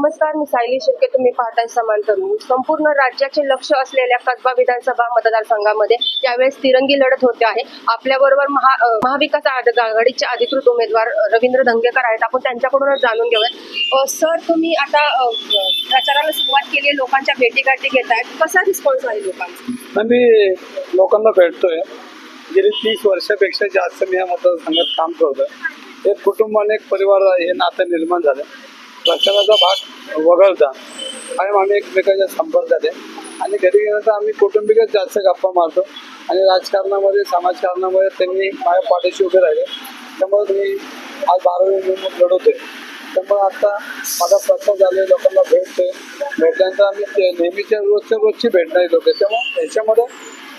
नमस्कार मी सायली शिर्के. तुम्ही पाहताय समांतर न्यूज संपूर्ण राज्याचे लक्ष असलेल्या कसबा विधानसभा मतदारसंघामध्ये यावेळेस तिरंगी लढत होते आहे आपल्याबरोबर महा महाविकास आघाडीचे अधिकृत उमेदवार रवींद्र धंगेकर आहेत. आपण त्यांच्याकडूनच जाणून घेऊयात. सर तुम्ही आता प्रचाराला सुरुवात केली लोकांच्या भेटीगाठी घेत आहेत कसा रिस्पॉन्स आहे लोकांचा? मी लोकांना भेटतोय. गेली तीस वर्षापेक्षा जास्त मी या मतदारसंघात काम करतोय. एक कुटुंब आणि एक परिवार हे नातं निर्माण झालं प्रचाराचा भाग वगळता. आणि आम्ही एकमेकांच्या संपर्कात आहे. आणि घरी गेल्यानंतर आम्ही कौटुंबिकच जास्त गप्पा मारतो. आणि राजकारणामध्ये समाजकारणामध्ये त्यांनी माझ्या पाठीशी उभे राहिले. त्यामुळे मी आज बारावी निवडणूक लढवतोय. त्यामुळे आता माझा प्रश्न झाले लोकांना भेटतोय. भेटल्यानंतर आम्ही ते नेहमीच्या रोजच्या रोजची भेटणारी लोक आहेत. त्यामुळे याच्यामध्ये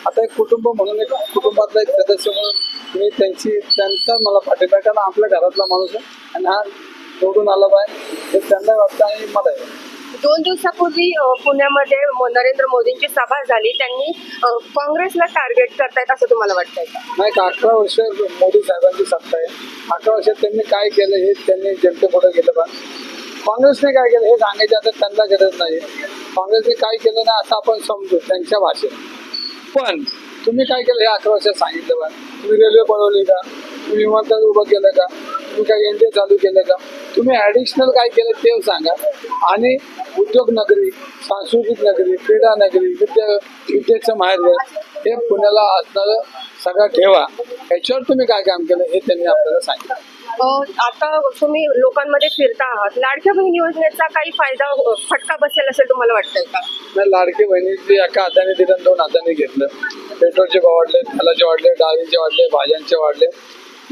आता एक कुटुंब म्हणून एक कुटुंबातला एक सदस्य म्हणून मी त्यांची त्यांचा मला पाठिंबा कारण आपल्या घरातला माणूस आहे. आणि हा निवडून आला पाहिजे हे त्यांना वाटतं आणि मला आहे. दोन दिवसापूर्वी पुण्यामध्ये नरेंद्र मोदींची सभा झाली. त्यांनी काँग्रेसला टार्गेट करतायत असं तुम्हाला वाटतंय नाही का अकरा वर्ष मोदी साहेबांची सत्ता आहे. अकरा वर्षात त्यांनी काय केलं हे त्यांनी जनतेपुढे गेलं पाहिजे काँग्रेसने काय केलं हे सांगायचं आता त्यांना गरज नाही. काँग्रेसने काय केलं ना असं आपण समजू त्यांच्या भाषेत. पण तुम्ही काय केलं हे अकरा वर्षात सांगितलं बा. तुम्ही रेल्वे बनवली का? तुम्ही विमानतळ उभं केलं का? तुम्ही काय एन चालू केलं का? तुम्ही ॲडिशनल काय केलं ते सांगा. आणि उद्योग नगरी सांस्कृतिक नगरी क्रीडा नगरी विद्या विद्येचं माहेर हे पुण्याला असणारं सगळं ठेवा. याच्यावर तुम्ही काय काम केलं हे त्यांनी आपल्याला सांगितलं. आता तुम्ही लोकांमध्ये फिरता आहात. लाडक्या बहीण योजनेचा काही फायदा फटका बसेल असेल तुम्हाला वाटतंय का? नाही लाडकी बहिणीची एका हाताने दिलं दोन हाताने घेतलं. पेट्रोलचे भाव वाढले तेलाचे वाढले डाळीचे वाढले भाज्यांचे वाढले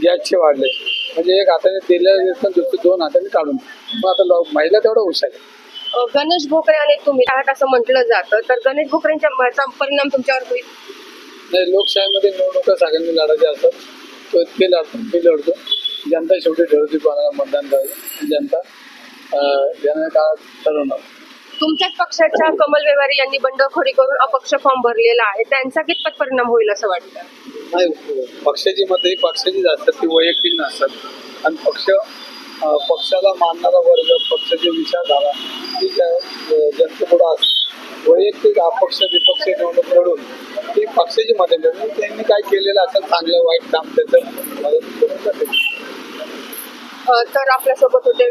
गॅसचे वाढले. म्हणजे एक हाताने दिलं दुसरं दोन हाताने काढून मग आता लो- महिला तेवढं हुशार आहे. अ, गणेश भोकरे आणि तुम्ही आहात असं म्हटलं जातं तर गणेश भोकरेंच्या परिणाम तुमच्यावर होईल? नाही लोकशाहीमध्ये निवडणुका सगळ्यांनी लढायच्या असतात. तो ते लढतो मी लढतो. जनता शेवटी ठरवते कोणाला मतदान करायचं. जनता अं, येणाऱ्या काळात ठरवणार? तुमच्याच पक्षाच्या कमल व्यवहारी यांनी बंडखोरी करून अपक्ष फॉर्म भरलेला आहे. त्यांचा कितपत परिणाम होईल असं वाटतं? नाही पक्षाची मतं ही पक्षाचीच असतात ती वैयक्तिक नसतात. आणि पक्ष पक्षाला मानणारा वर्ग पक्षाचे विचारधारा ती जनतेपुढं असते वैयक्तिक अपक्ष विपक्ष निवडणूक लढून ती पक्षाची मतं त्यांनी काय केलेलं असेल चांगलं वाईट काम त्याचं मदत करून जाते. तर आपल्यासोबत होते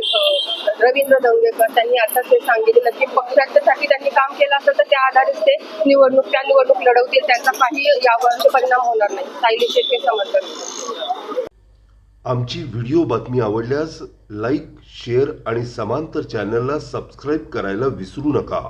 रवींद्र दंगेकर त्यांनी आता ते सांगितलं की पक्षाच्यासाठी त्यांनी काम केलं असतं तर त्या आधारेच ते निवडणूक त्या निवडणूक लढवतील. त्यांचा काही यावर परिणाम होणार नाही. सायली शेट्टी समर्थन आमची व्हिडिओ बातमी आवडल्यास लाईक शेअर आणि समांतर चॅनलला सबस्क्राईब करायला विसरू नका.